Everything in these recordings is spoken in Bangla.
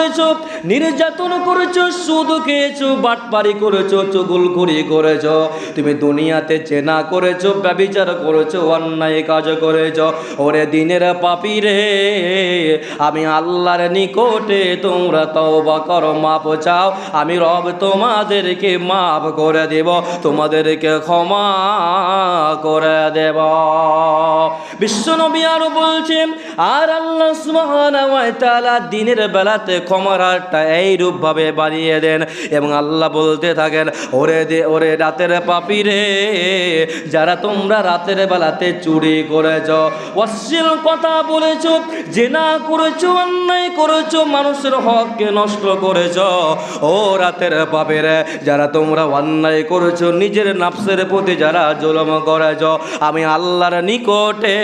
করেছ, নির্যাতন করেছ, সুদ খেয়েছো, বাটপারি করেছ চুগুলখুরি করেছ, তুমি দুনিয়াতে চেনা করেছ, ব্যবিচার করেছ, অন্যায় কাজ করেছ। ওরে দিনের পাপি রে আমি আল্লাহর নিকটে তোমরা তওবা করো, মাপ চাও, আমি রব তোমাদেরকে মাফ করে দেব, তোমাদেরকে ক্ষমা করে দেব। বিশ্বনবী আরও বলছেন, আর আল্লাহ সুবহানাহু ওয়া তাআলা দিনের বেলাতে ক্ষমার হারটা এইরূপ ভাবে বাড়িয়ে দেন এবং আল্লাহ বলতে থাকেন, ওরে দে, ওরে রাতের পাপি রে যারা তোমরা রাতের বেলাতে চুরি করেছ, অশ্লীল কথা বলেছ জেনা করেছ, অন্যায় করেছ, মানুষের হককে নষ্ট করেছ, ও রাতের পাপের, যারা তোমরা অন্যায় করেছ, নিজের নাফসের প্রতি যারা জুলম করেছ, আমি আল্লাহর নিকটে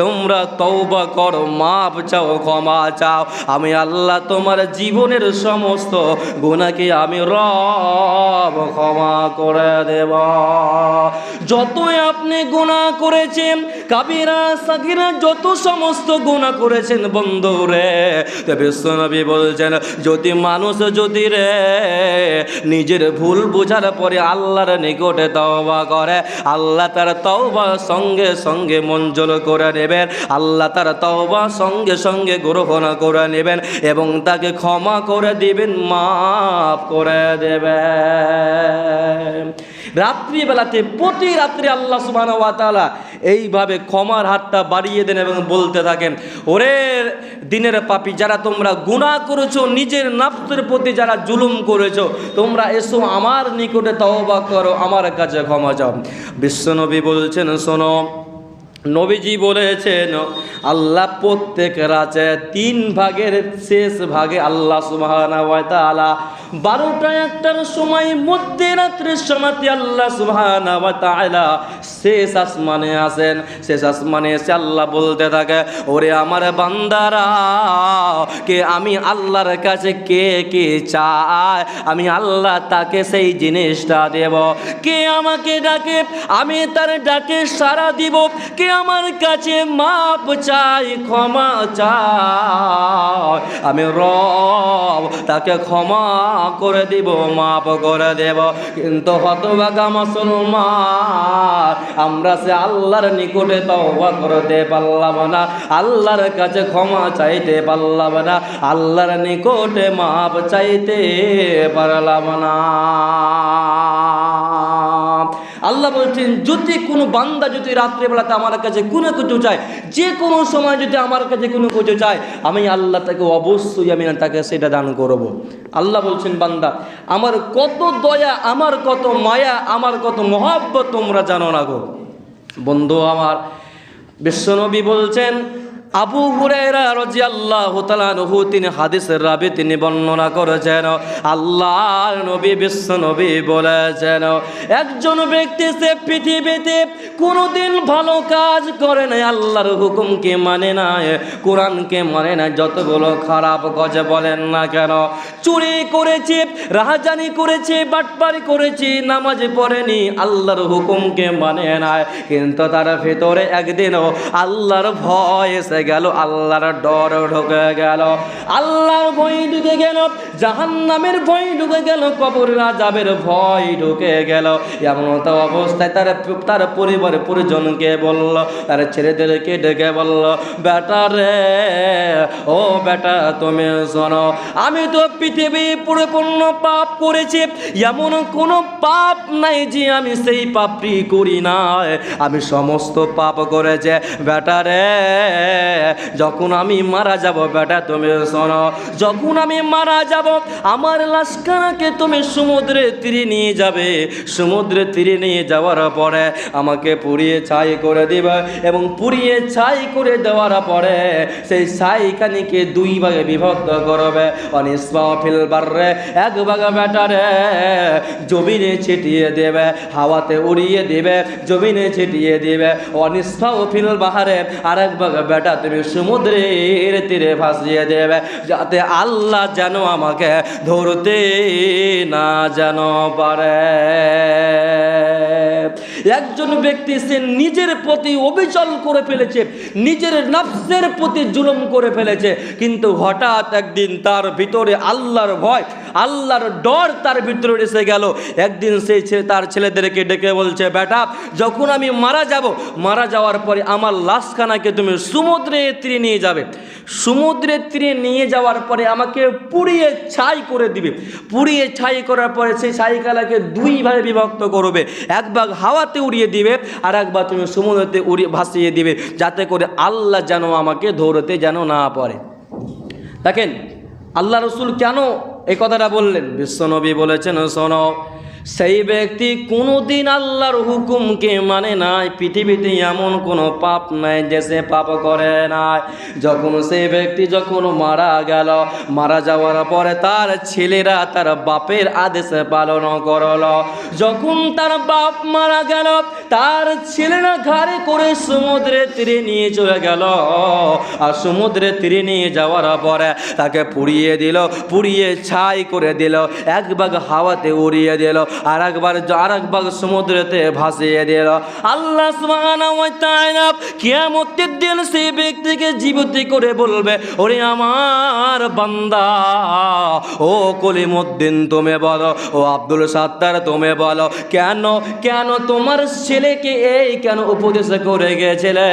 তোমরা তৌবা করো, মাপ চাও, ক্ষমা চাও, আমি আল্লাহ তোমার জীবনের সমস্ত গুণাকে আমি রব ক্ষমা করে দেব। যতই আপনি গুণা করেছেন কাবিরা সাকিরা যত সমস্ত গুণা করেছেন বন্ধু রে বিশ্বনবী বলছেন, যদি মানুষ যদি রে, নিজের ভুল বোঝার পরে আল্লাহর নিকটে তওবা করে, আল্লাহ তার তওবা সঙ্গে সঙ্গে মঞ্জুর করে নেবেন, আল্লাহ তার তওবা সঙ্গে সঙ্গে গ্রহণ করে নেবেন এবং তাকে ক্ষমা করে দিবেন, মাফ করে দেবেন। রাত্রিবেলাতে প্রতি রাত্রি আল্লাহ তাআলা এইভাবে ক্ষমার হাতটা বাড়িয়ে দেন এবং বলতে থাকেন, ওরে দিনের পাপি, যারা তোমরা গুনাহ করেছ, নিজের নাফসের প্রতি যারা জুলুম করেছ, তোমরা এসো আমার নিকটে তওবা করো, আমার কাছে ক্ষমা চাও। বিশ্বনবী বলছেন, শোনো নবীজি বলেছেন আল্লাহ প্রত্যেক রাতে তিন ভাগের শেষ ভাগে আল্লাহ তাআলা বারোটা একটার সময় মধ্যে রাত্রের সময়তে আল্লাহ তাআলা শেষ আসমানে আসেন। শেষ আসমানে এসে আল্লাহ বলতে থাকে, ওরে আমার বান্দারা, কে আমি আল্লাহর কাছে কে কে চায় আমি আল্লাহ তাকে সেই জিনিসটা দেব। কে আমাকে ডাকে, আমি তার ডাকে সারা দিব। কে আমার কাছে মাপ চাই, ক্ষমা চাই। আমি রব তাকে ক্ষমা করে দিব মাপ করে দেব। কিন্তু হতভাগা মুসলমান, আমরা সে আল্লাহর নিকটে তওবা করতে পারলাম না, আল্লাহর কাছে ক্ষমা চাইতে পারলাম না, আল্লাহর নিকটে মাপ চাইতে পারলাম না। আল্লাহ বলছেন, যদি কোনো বান্দা যদি রাত্রেবেলাতে আমার কাছে কোনো কিছু চায়, যে কোনো সময় যদি আমার কাছে কোনো কিছু চায়, আমি আল্লাহ তাকে অবশ্যই আমি তাকে সেটা দান করব। আল্লাহ বলছেন, বান্দা, আমার কত দয়া, আমার কত মায়া, আমার কত মহাব্বত তোমরা জানো না গো বন্ধু আমার, বিশ্বনবী বলছেন আবু হুরায়রা তিনি হাদিসের রাবি, তিনি বর্ণনা করেছেন, আল্লাহর নবী বিশ্ব নবী বলেছেন, একজন ব্যক্তি সে পৃথিবীতে কোনোদিন ভালো কাজ করে নাই, আল্লাহর হুকুমকে মানে না কোরআনকে মানে না যতগুলো খারাপ কাজ বলেন না কেন, চুরি করেছে, রাহাজানি করেছে, বাটপারি করেছে, নামাজ পড়েনি, আল্লাহর হুকুমকে মানে না কিন্তু তার ভেতরে একদিনও আল্লাহর ভয় এসে গেল, আল্লাহর ডর ঢুকে গেল। আল্লাহর ভয় ঢুকে গেল, জাহান্নামের ভয় ঢুকে গেল, কবর রাজাবের ভয় ঢুকে গেল। এমন তো অবস্থায় তার তার পরিবার পরিজনকে বলল, তার ছেলেদেরকে ডেকে বলল, বেটা রে, ও বেটা, তুমি শোনো, আমি তো পৃথিবী পরিপূর্ণ পাপ করেছি, এমন কোনো পাপ নাই যে আমি সেই পাপটি করি না আমি সমস্ত পাপ করেছে, বেটা রে যখন আমি মারা যাব, বেটা, তুমি শোনো। যখন আমি মারা যাব, আমার লাশখানাকে তুমি সমুদ্রে তীরে নিয়ে যাবে। সমুদ্রে তীরে নিয়ে যাওয়ার পরে আমাকে পুড়িয়ে ছাই করে দিবে এবং পুড়িয়ে ছাই করে দেওয়ার পরে সেই ছাইখানিকে দুই ভাগে বিভক্ত করবে। ফিল বাররে, এক ভাগে বেটারে জমিনে ছিটিয়ে দেবে, হাওয়াতে উড়িয়ে দিবে, জমিনে ছিটিয়ে দেবে। অনিসফা ফিল বাহারে আর এক ভাগে বেটা তুমি সমুদ্রের তীরে ভাসিয়ে দেবে যাতে আল্লাহ যেন আমাকে ধরতে না যেন পারে। একজন ব্যক্তি সে নিজের প্রতি অবিচল করে ফেলেছে, নিজের নফসের প্রতি জুলুম করে ফেলেছে, কিন্তু হঠাৎ একদিন তার ভিতরে আল্লাহর ভয়, আল্লাহর ডর তার ভিতরে এসে গেল। একদিন সেই ছেলে তার ছেলেদেরকে ডেকে বলছে, বেটা, যখন আমি মারা যাব, মারা যাওয়ার পরে আমার লাশখানাকে তুমি সমুদ্রে তীরে নিয়ে যাবে। সমুদ্রের তীরে নিয়ে যাওয়ার পরে আমাকে পুড়িয়ে ছাই করে দিবে। পুড়িয়ে ছাই করার পরে সেই ছাইকালাকে দুই ভাগে বিভক্ত করবে। এক ভাগ হাওয়াতে উড়িয়ে দিবে আর একবার তুমি সমুদ্রতে উড়িয়ে, ভাসিয়ে দিবে, যাতে করে আল্লাহ যেন আমাকে ধরতে যেন না পারে। দেখেন, আল্লাহ রসুল কেন এই কথাটা বললেন? বিশ্বনবী বলেছেন, শোনো সেই ব্যক্তি কোনোদিন আল্লাহর হুকুমকে মানে নাই, পৃথিবীতে এমন কোনো পাপ নাই যে সে পাপ করে নাই। যখন সেই ব্যক্তি যখন মারা গেল, মারা যাওয়ার পরে তার ছেলেরা তার বাপের আদেশ পালন করল। যখন তার বাপ মারা গেল, তার ছেলেরা ঘাড়ে করে সমুদ্রে তীরে নিয়ে চলে গেল। আর সমুদ্রে তীরে নিয়ে যাওয়ার পরে তাকে পুড়িয়ে দিল, পুড়িয়ে ছাই করে দিল, এক ভাগ হাওয়াতে উড়িয়ে দিল। আর একবার আর এক ভাগ সমুদ্রেতে ভাসিয়ে দিল। আল্লাহ কিয়ামতের দিন সেই ব্যক্তিকে জীবিত করে বলবে, ওরে আমার বান্দা, ও কলিমুদ্দিন, তুমি বলো, ও আব্দুল সাত্তার, তুমি বলো, কেন কেন তোমার ছেলেকে এই কেন উপদেশ করে গেছিলে?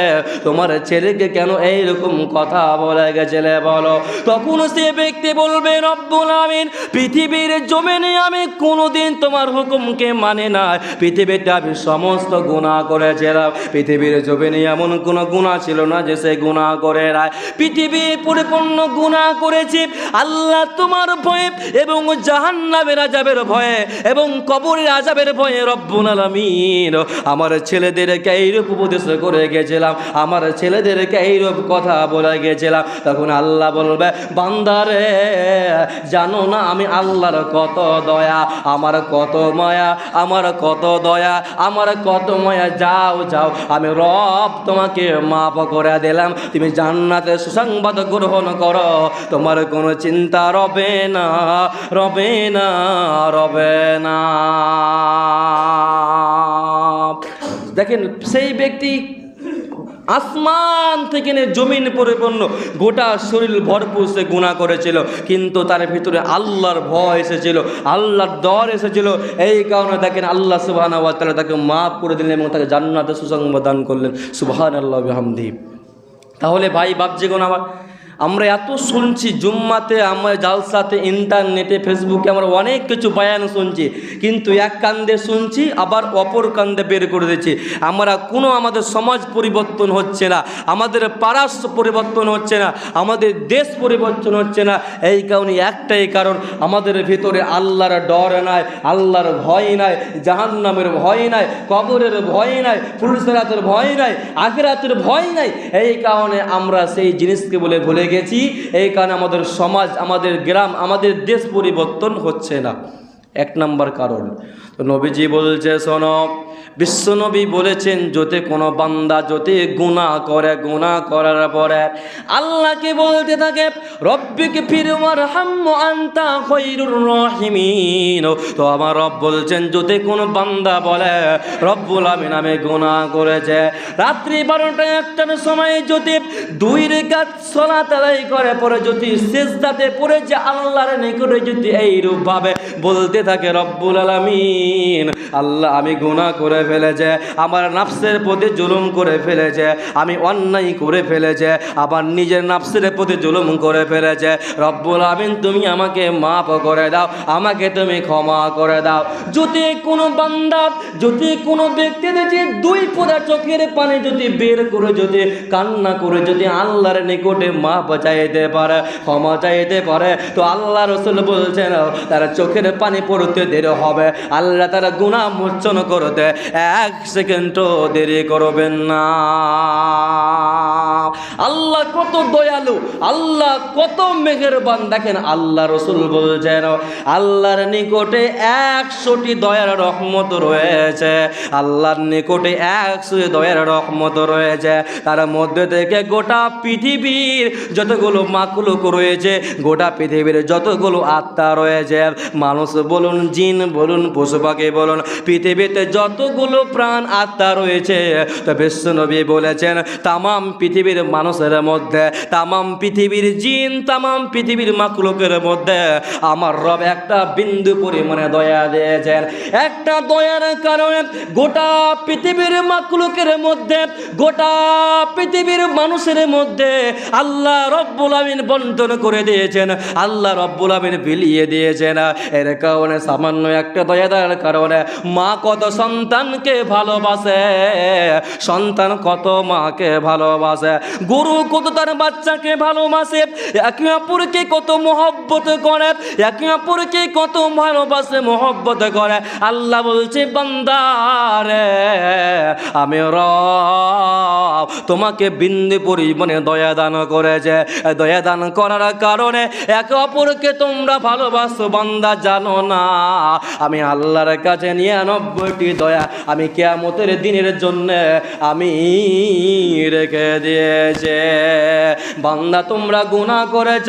তোমার ছেলেকে কেন এইরকম কথা বলে গেছিলে বলো? তখন সে ব্যক্তি বলবে, রব্বুল আমিন পৃথিবীর জমিনে আমি কোনোদিন তোমার হুকুমকে মানে না। পৃথিবীতে আমি সমস্ত গুণা করেছিলাম। পৃথিবীর জমিনে এমন কোনো গুণা ছিল না যে সে গুণা করে না পৃথিবী পরিপূর্ণ গুণা করেছি আল্লাহ তোমার ভয়ে এবং জাহান্নামের আজাবের ভয়ে এবং কবরের আজাবের ভয়ে রব্বুল আলামিন। আমার ছেলেদেরকে এইরূপ উপদেশ করে গেছিলাম। আমার ছেলেদেরকে এইরূপ কথা বলে গেছিলাম। তখন আল্লাহ বলবে, বান্দারে, জানো না আমি আল্লাহর কত দয়া। আমার কত মায়া, আমার কত দয়া, আমার কত মায়া, যাও যাও। আমি রব তোমাকে মাফ করে দিলাম। তুমি জান্নাতে সুসংবাদ গ্রহণ করো। তোমার কোনো চিন্তা রবে না রবে না রবে না। দেখেন, সেই ব্যক্তি আসমান থেকে নে জমিন পরিপূর্ণ, গোটা শরীর ভরপুর সে গুণা করেছিল। কিন্তু তার ভিতরে আল্লাহর ভয় এসেছিল, আল্লাহর দর এসেছিল। এই কারণে দেখেন আল্লাহ সুবাহান তাকে মাফ করে দিলেন এবং তাকে জান্নাতে সুসংবাদ দান করলেন। সুবাহান আল্লাহ হামদি তাহলে ভাই বাপজিগণ আমার আমরা এত শুনছি, জুম্মাতে আমরা জালসাতে, ইন্টারনেটে, ফেসবুকে আমরা অনেক কিছু বায়ান শুনছি, কিন্তু এক কান্দে শুনছি, আবার অপর কান্দে বের করে দিচ্ছি আমরা কোনো আমাদের সমাজ পরিবর্তন হচ্ছে না, আমাদের পাড়ার পরিবর্তন হচ্ছে না, আমাদের দেশ পরিবর্তন হচ্ছে না। এই কারণে একটাই কারণ, আমাদের ভিতরে আল্লাহর ডর নাই, আল্লাহর ভয় নাই, জাহান্নামের ভয় নাই, কবরের ভয় নাই, ফুলসরাতের ভয় নাই, আখেরাতের ভয় নাই। এই কারণে আমরা সেই জিনিসকে বলে ভুলে গেছি, এই কারণে আমাদের সমাজ, আমাদের গ্রাম, আমাদের দেশ পরিবর্তন হচ্ছে না। এক নাম্বার কারণ। তো নবীজি বলছে, শোনো বিশ্বনবী বলেছেন, যদি কোনো বান্দা যদি গুণা করে গুণা করার পরে আল্লাহকে বলতে থাকে, রব্বিকে ফিরমার হাম্ম আন্তা খৈরুর রহিমিন তো আমার রব বলছেন, যদি কোনো বান্দা বলে, রব্বুল আমি গুণা করেছে রাত্রি বারোটা একটার সময় যদি দুই রেখাত সোলা তালাই করে, পরে যদি শেষদাতে পড়ে যে আল্লাহর নিকটে যদি এইরূপভাবে বলতে থাকে, রব্বুল আলামিন, আল্লাহ, আমি গুনাহ করে ফেলেছে, আমার নাফসের প্রতি জুলুম করে ফেলেছে, আমি অন্যায় করে ফেলেছে আবার নিজের নাফসের প্রতি জুলুম করে ফেলেছে। রব্বুল আমিন, তুমি আমাকে মাফ করে দাও, আমাকে তুমি ক্ষমা করে দাও। যদি কোনো বান্দা, যদি কোনো ব্যক্তি দেখি দুই ফোঁটা চোখের পানি যদি বের করে, যদি কান্না করে, যদি আল্লাহর নিকটে মাপ চাইতে পারে, ক্ষমা চাইতে পারে, তো আল্লাহ রসুল বলছেন, তারা চোখের পানি পড়তে দেরি হবে, আল্লাহ তারা গুণা মোচন করতে এক সেকেন্ডও দেরি করবেন না। আল্লাহ কত দয়ালু, আল্লাহ কত মেহেরবান। দেখেন আল্লাহ রসুল বলছেন, আল্লাহর নিকটে একশোটি দয়ার রহমত রয়েছে। আল্লাহর নিকটে একশো দয়ার রহমত রয়েছে। তার মধ্যে থেকে গোটা পৃথিবীর যতগুলো মাকুলুক রয়েছে, গোটা পৃথিবীর যতগুলো আত্মা রয়েছে, মানুষ বলুন, জিন বলুন, পশু পাখি বলুন, পৃথিবীতে যতগুলো প্রাণ আত্মা রয়েছে তো বিশ্বনবী বলেছেন, তামাম পৃথিবীর মানুষের মধ্যে, তামাম পৃথিবীর জিন, তামাম পৃথিবীর মাকুলকের মধ্যে আমার রব একটা বিন্দু পরিমাণে দয়া দিয়েছেন। একটা দয়ার কারণে গোটা পৃথিবীর মাকুলকের মধ্যে, গোটা পৃথিবীর মানুষের মধ্যে আল্লাহ রব্বুল আমিন বন্টন করে দিয়েছেন, আল্লাহ রব্বুল আমিন বিলিয়ে দিয়েছেন। এর কারণে সামান্য একটা দয়াদার কারণে মা কত সন্তানকে ভালোবাসে, সন্তান কত মাকে ভালোবাসে গরু কত তার বাচ্চাকে ভালোবাসে একে অপরকে কত মহব্বত করে একে অপরকে কত ভালোবাসে, মহব্বত করে। আল্লাহ বলছে বান্দারে আমি রব তোমাকে বিন্দু পরিমাণে দয়া দান করেছে। দয়া দান করার কারণে একে অপরকে তোমরা ভালোবাসো, বান্দা, জানো না। আমি আল্লাহর কাছে নিরানব্বইটি দয়া আমি কেয়ামতের দিনের জন্য আমি রেখে দিয়েছে। বান্দা, তোমরা গুনাহ করেছ।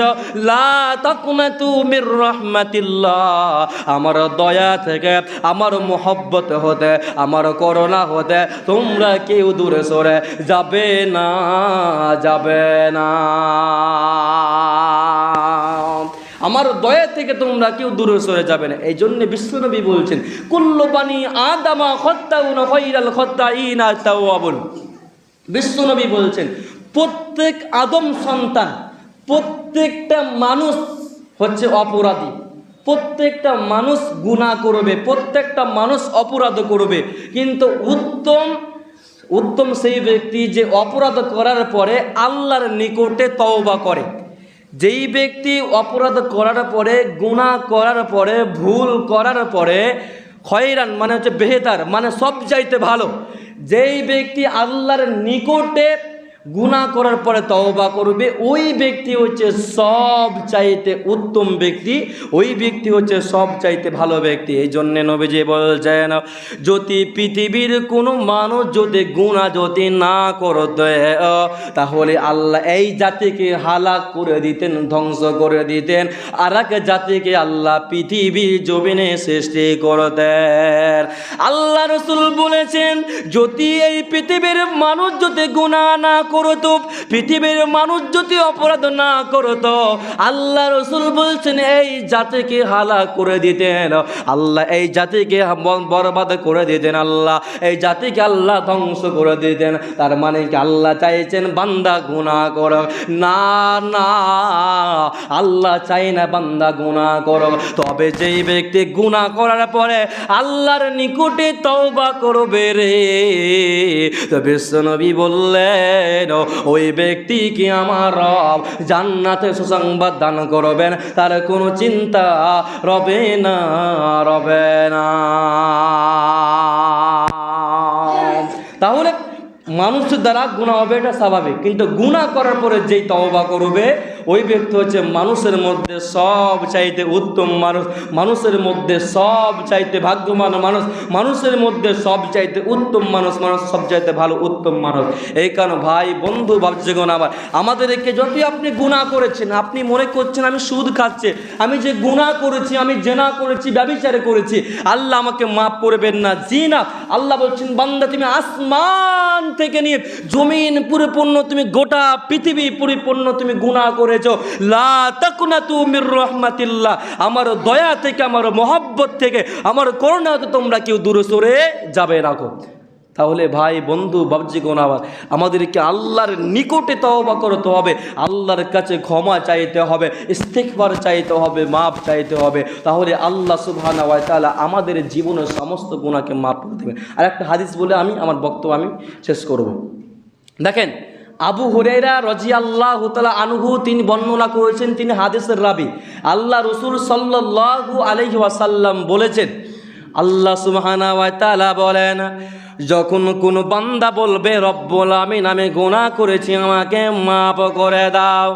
লা তাকুনা তুমির রহমাতিল্লাহ। আমার দয়া থেকে, আমার মোহব্বত হতে, আমার করোনা হতে তোমরা কেউ দূরে সরে যাবে না যাবে না। আমার দয়া থেকে তোমরা কেউ দূরে সরে যাবে না। এই জন্য বিশ্বনবী বলছেন কুল্লবানি আদামা খত্তাউন খৈরাল খত্তা ইনা তাওয়াবুন বিশ্বনবী বলছেন, প্রত্যেক আদম সন্তান, প্রত্যেকটা মানুষ হচ্ছে অপরাধী। প্রত্যেকটা মানুষ গুণা করবে, প্রত্যেকটা মানুষ অপরাধ করবে। কিন্তু উত্তম উত্তম সেই ব্যক্তি যে অপরাধ করার পরে আল্লাহর নিকটে তওবা করে। যেই ব্যক্তি অপরাধ করার পরে গুণা করার পরে, ভুল করার পরে, খয়রান মানে হচ্ছে বেহেতার মানে সব চাইতে ভালো। যেই ব্যক্তি আল্লাহর নিকটে গুণা করার পরে তওবা করবে, ওই ব্যক্তি হচ্ছে সব চাইতে উত্তম ব্যক্তি, ওই ব্যক্তি হচ্ছে সব চাইতে ভালো ব্যক্তি। এই জন্যে নবীজি বলছেন, যদি পৃথিবীর কোনো মানুষ যদি গুণা যদি না করতে, তাহলে আল্লাহ এই জাতিকে হালাক করে দিতেন, ধ্বংস করে দিতেন আর এক জাতিকে আল্লাহ পৃথিবী জমিনে সৃষ্টি করতেন। আল্লাহ রসুল বলেছেন, যদি এই পৃথিবীর মানুষ যদি গুণা না করতো, পৃথিবীর মানুষ যদি অপরাধ না করতো, আল্লাহ রসুল বলছেন, এই জাতিকে হালা করে দিতেন। আল্লাহ, এই জাতিকে বরবাদ করে দিতেন আল্লাহ। এই জাতিকে আল্লাহ ধ্বংস করে দিতেন। তার মানে কি আল্লাহ চাইছেন, বান্দা গুণা কর না না, আল্লাহ চাই না বান্দা গুণা করো তবে যেই ব্যক্তি গুণা করার পরে আল্লাহর নিকটে তওবা করবে রে তো বিশ্বনবী বললেন ওই ব্যক্তি কি আমার রব? জান্নাতে সুসংবাদ দান করবেন, তার কোনো চিন্তা রবে না রবে না। তাহলে মানুষের দ্বারা গুণা হবে এটা স্বাভাবিক, কিন্তু গুণা করার পরে যেই তওবা করবে ওই ব্যক্তি হচ্ছে মানুষের মধ্যে সব চাইতে উত্তম মানুষ, মানুষের মধ্যে সব চাইতে ভাগ্যমান মানুষ, মানুষের মধ্যে সব চাইতে উত্তম মানুষ মানুষ সব চাইতে ভালো উত্তম মানুষ। এই কারণ ভাই, বন্ধু ভাবছেন আমার, আমাদেরকে যদি আপনি গুণা করেছেন, আপনি মনে করছেন আমি সুদ খাচ্ছে, আমি যে গুণা করেছি, আমি জেনা করেছি, ব্যবিচারে করেছি, আল্লাহ আমাকে মাফ করবেন না। জি না আল্লাহ বলছেন, বান্দা, তুমি আসমান থেকে নিয়ে জমিন পরিপূর্ণ, তুমি গোটা পৃথিবী পরিপূর্ণ, তুমি গুণা করেছ লা তাকুনা তুমির আমার দয়া থেকে, আমার মহব্বত থেকে, আমার করোনা তোমরা কেউ দূরে সরে যাবে রাখো তাহলে ভাই, বন্ধু বাবজি আবার আমাদেরকে আল্লাহর নিকটে তওবা করতে হবে। আল্লাহর কাছে ক্ষমা চাইতে হবে ইস্তেকবার চাইতে হবে মাপ চাইতে হবে। তাহলে আল্লাহ সুবহানাহু ওয়া আমাদের জীবনের সমস্ত গুণাকে মাফ করে দেবেন আর একটা হাদিস বলে আমি, আমার বক্তব্য আমি শেষ করব। দেখেন আবু হুরেরা রজি আল্লাহ তালা আনহু তিনি বর্ণনা করেছেন, তিনি হাদিসের রাবি। আল্লাহ রসুল সাল্লাল্লাহু আলাইহি ওয়াসাল্লাম বলেছেন, আল্লাহ তাআলা বলেন যখন কোন বান্দা বলবে, রব্বুল আমিন আমি গোনা করেছি, আমাকে মাপ করে দাও।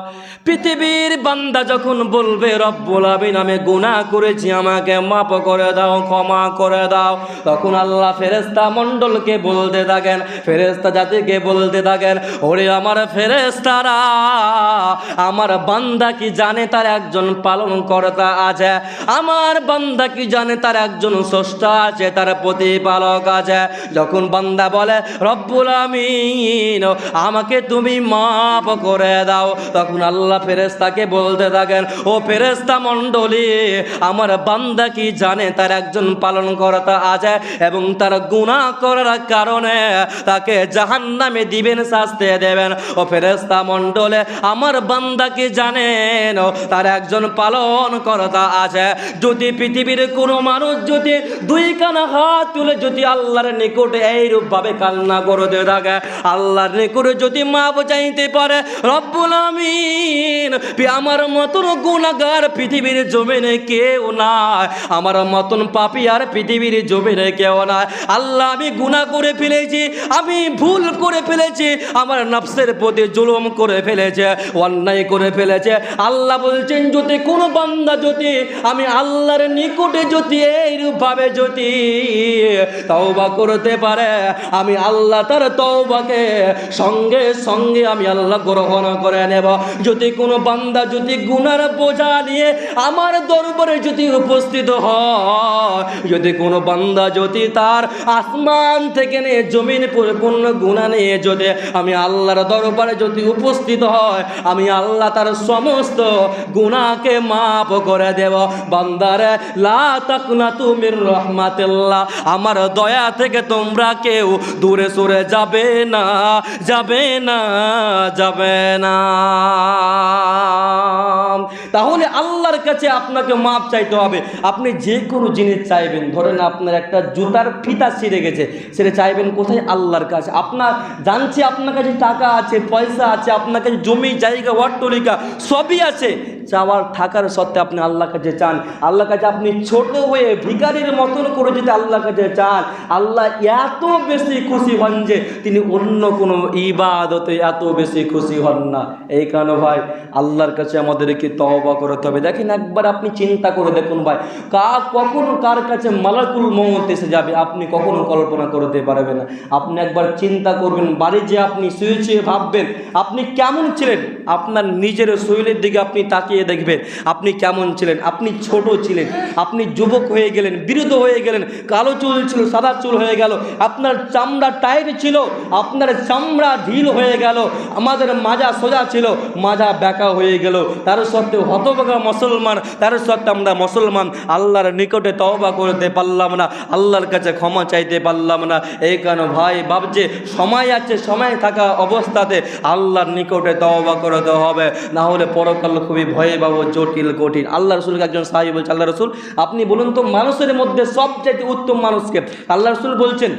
পৃথিবীর বান্দা যখন বলবে, রব্বুল আমিন আমি গোনা করেছি, আমাকে মাপ করে দাও, ক্ষমা করে দাও, তখন আল্লাহ ফেরেস্তা মণ্ডলকে বলতে থাকেন ফেরেস্তা জাতিকে বলতে থাকেন, ওরে আমার ফেরেস্তারা আমার বান্দা কি জানে তার একজন পালন কর্তা আছে? আমার বান্দা কি জানে তার একজন স্রষ্টা আছে, তার প্রতিপালক আছে? যখন বান্দা বলে, রব্বুল আমিন, আমাকে তুমি মাফ করে দাও। তখন আল্লাহ ফেরেস্তাকে বলতে থাকেন, ও ফেরেস্তা মণ্ডলী, আমার বান্দা কি জানে তার একজন পালন কর্তা আছে এবং তার গুণা করার কারণে তাকে জাহান্নামে দিবেন, শাস্তি দেবেন? ও ফেরেস্তা মণ্ডলে, আমার বান্দা কি জানেন তার একজন পালন কর্তা আছে। যদি পৃথিবীর কোনো মানুষ যদি দুই কানা হাত তুলে যদি আল্লাহর নিকটে এইরূপ ভাবে কান্না করতে থাকে। আল্লাহর নিকটে যদি মা চাইতে পারে, রব্বুল আমিন আমার মতন গুণাগার পৃথিবীর জমিনে কেউ নাই। আমার মতন পাপি আর পৃথিবীর জমিনে কেউ নাই। আল্লাহ, আমি গুনাহ করে ফেলেছি, আমি ভুল করে ফেলেছি, আমার নফসের প্রতি জুলুম করে ফেলেছে, অন্যায় করে ফেলেছে। আল্লাহ বলছেন, যদি কোনো বান্দা যদি, আমি আল্লাহর নিকটে যদি এইরূপভাবে যদি তওবা করতে পারে আমি আল্লাহ তার তওবাকে সঙ্গে সঙ্গে আমি আল্লাহ গ্রহণ করে নেব। যদি কোনো বান্দা যদি গুনার বোঝা নিয়ে আমার দরবারে যদি উপস্থিত হয়, যদি কোনো বান্দা যদি তার আসমান থেকে নিয়ে জমিন পরিপূর্ণ গুণা নিয়ে যদি আমি আল্লাহর দরবারে যদি উপস্থিত হয়, আমি আল্লাহ তার সমস্ত গুণাকে মাফ করে দেব। বান্দারে, লা তাকনা তুমির রহমাতিল্লাহ, আমার দয়া থেকে তোমরা কেউ দূরে সরে যাবে না যাবে না যাবে না। তাহলে আল্লাহর কাছে আপনাকে মাপ চাইতে হবে। আপনি যে কোনো জিনিস চাইবেন, ধরেন আপনার একটা জুতার ফিতা ছিঁড়ে গেছে, সেটা চাইবেন কোথায়? আল্লাহর কাছে। আপনার জানছি আপনার কাছে টাকা আছে, পয়সা আছে, আপনার কাছে জমি, জায়গা, অট্টলিকা, সবই আছে। চাওয়ার থাকার সত্ত্বে আপনি আল্লাহর কাছে চান। আল্লাহর কাছে আপনি ছোট হয়ে ভিকারির মতন করে যদি আল্লাহর কাছে চান, আল্লাহ এত বেশি খুশি হন যে তিনি অন্য কোনো ইবাদতে এত বেশি খুশি হন না। এই কারণে ভাই, আল্লাহর কাছে আমাদেরকে তহবা করতে হবে। দেখেন একবার আপনি চিন্তা করে দেখুন ভাই কা কখন কার কাছে মালাকুল মমত এসে যাবে, আপনি কখনো কল্পনা করতে পারবেন না। আপনি একবার চিন্তা করবেন, বাড়ি যে আপনি শুয়ে ভাববেন, আপনি কেমন ছিলেন? আপনার নিজের শরীরের দিকে আপনি তাকিয়ে দেখবেন, আপনি কেমন ছিলেন, আপনি ছোট ছিলেন, আপনি যুবক হয়ে গেলেন, বিরুদ্ধ হয়ে গেলেন, কালো চুল ছিল, সাদা চুল হয়ে গেল, আপনার চামড়া টাইট ছিল, আপনার চামড়া ঢিল হয়ে গেল, আমাদের মাজা সোজা ছিল, মাজা ব্যাকা হয়ে গেল। তার সত্ত্বেও হতবাগা মুসলমান, তার সত্ত্বে আমরা মুসলমান, আল্লাহর নিকটে তওবা করতে পারলাম না, আল্লাহর কাছে ক্ষমা চাইতে পারলাম না। এই কারণে ভাই ভাবছে, সময় আছে, সময় থাকা অবস্থাতে আল্লাহর নিকটে তওবা করতে হবে, না হলে পরকাল খুবই ভয়ে পাবো জটিল, কঠিন। আল্লাহ রসুলকে একজন সাহাবি বলছে, আল্লাহ রসুল, আপনি বলুন তো মানুষের মধ্যে সবচাইতে উত্তম মানুষকে আল্লাহ রসুল বলছেন,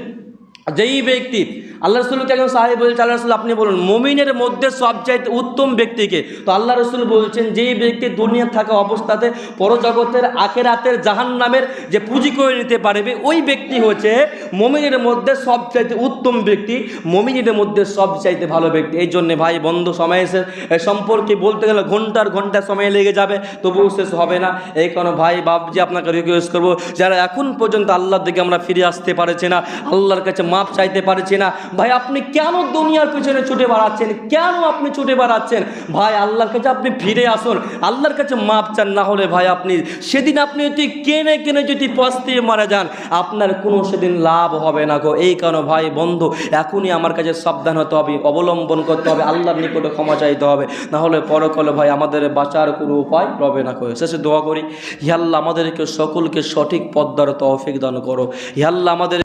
যেই ব্যক্তি আল্লাহ রসুলকে একজন সাহেব বলছে আল্লাহ রসুল, আপনি বলুন, মমিনের মধ্যে সবচাইতে উত্তম ব্যক্তিকে তো আল্লাহ রসুল বলছেন, যেই ব্যক্তি দুনিয়া থাকা অবস্থাতে পরজগতের আখেরাতের জাহান নামের যে পুঁজি করে নিতে পারবে, ওই ব্যক্তি হচ্ছে মমিনের মধ্যে সবচাইতে উত্তম ব্যক্তি, মমিনের মধ্যে সবচাইতে ভালো ব্যক্তি। এই জন্যে ভাই, বন্ধ সময় এসে সম্পর্কে বলতে গেলে ঘণ্টার ঘণ্টা সময় লেগে যাবে, তবুও শেষ হবে না। এই কারণে ভাই বাবজি আপনাকে রিকোয়েস্ট করব, যারা এখন পর্যন্ত আল্লাহর দিকে আমরা ফিরে আসতে পারছি না, আল্লাহর কাছে মাপ চাইতে পারছি না ভাই, আপনি কেন দুনিয়ার পিছনে ছুটে বেড়াচ্ছেন? কেন আপনি ছুটে বেড়াচ্ছেন? ভাই, আল্লাহর কাছে আপনি ফিরে আসুন। আল্লাহর কাছে মাপ চান না হলে ভাই আপনি, সেদিন আপনি যদি কেনে কেনে যদি পস্তিয়ে মারা যান, আপনার কোনো সেদিন লাভ হবে না গো। এই কারণে ভাই, বন্ধু, এখনই আমার কাছে সাবধান হতে হবে, অবলম্বন করতে হবে, আল্লাহর নিকটে ক্ষমা চাইতে হবে। না হলে পরকালে ভাই, আমাদের বাঁচার কোনো উপায় রবে না করে শেষে দোয়া করি হিয়াল্লাহ আমাদেরকে সকলকে সঠিক পদ্মার তৌফিক দান করো। হিয়াল্লাহ আমাদের